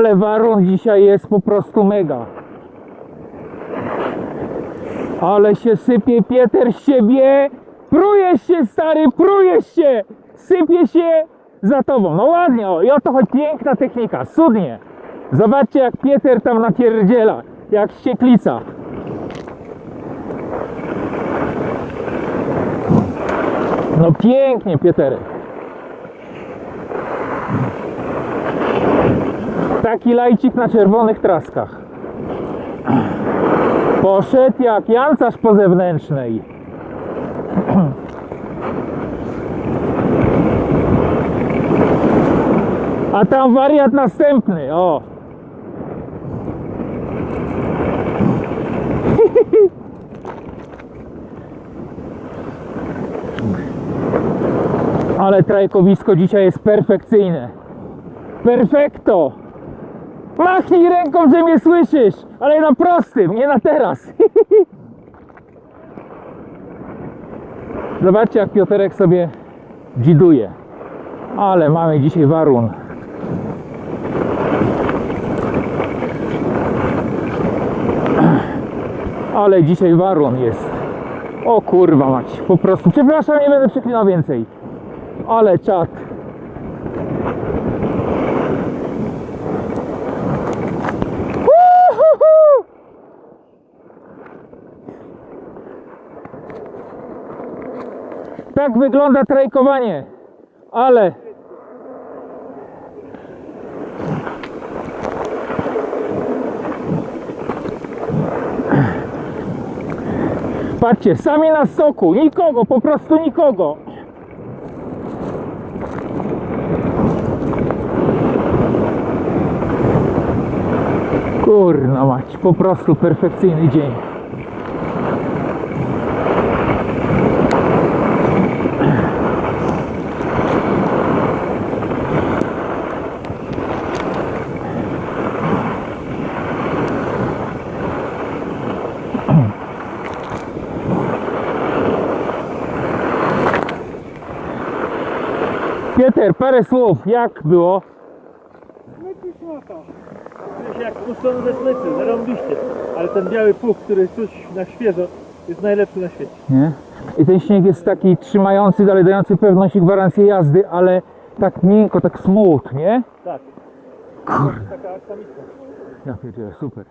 Ale warun dzisiaj jest po prostu mega. Ale się sypie Pieter z siebie. Prujesz się stary, prujesz się. Sypie się za tobą. No ładnie, o. I oto chodzi piękna technika, cudnie. Zobaczcie jak Pieter tam napierdziela. Jak ścieklica. No pięknie Pieterek. Taki lajcik na czerwonych traskach. Poszedł jak jancarz po zewnętrznej. A tam wariat następny, o. Ale trajkowisko dzisiaj jest perfekcyjne. Perfekto! Machnij ręką, że mnie słyszysz, ale na prostym, nie na teraz. Zobaczcie, jak Pioterek sobie dziduje. Ale mamy dzisiaj warun. Ale dzisiaj warun jest. O kurwa mać, po prostu. Przepraszam, nie będę przeklinał więcej. Ale czat. Tak wygląda trajkowanie. Ale patrzcie, sami na soku, nikogo, po prostu nikogo. Kurna mać, po prostu perfekcyjny dzień. Pieter, parę słów, jak było? Wiesz, jak spuszczono ze smyczy, zarąbiście. Ale ten biały puch, który czuć na świeżo, jest najlepszy na świecie. Nie? I ten śnieg jest taki trzymający, dalej dający pewność i gwarancję jazdy, ale tak miękko, tak smooth, nie? Tak. Kurde. Taka aksamitka. Ja pierdzielę, super.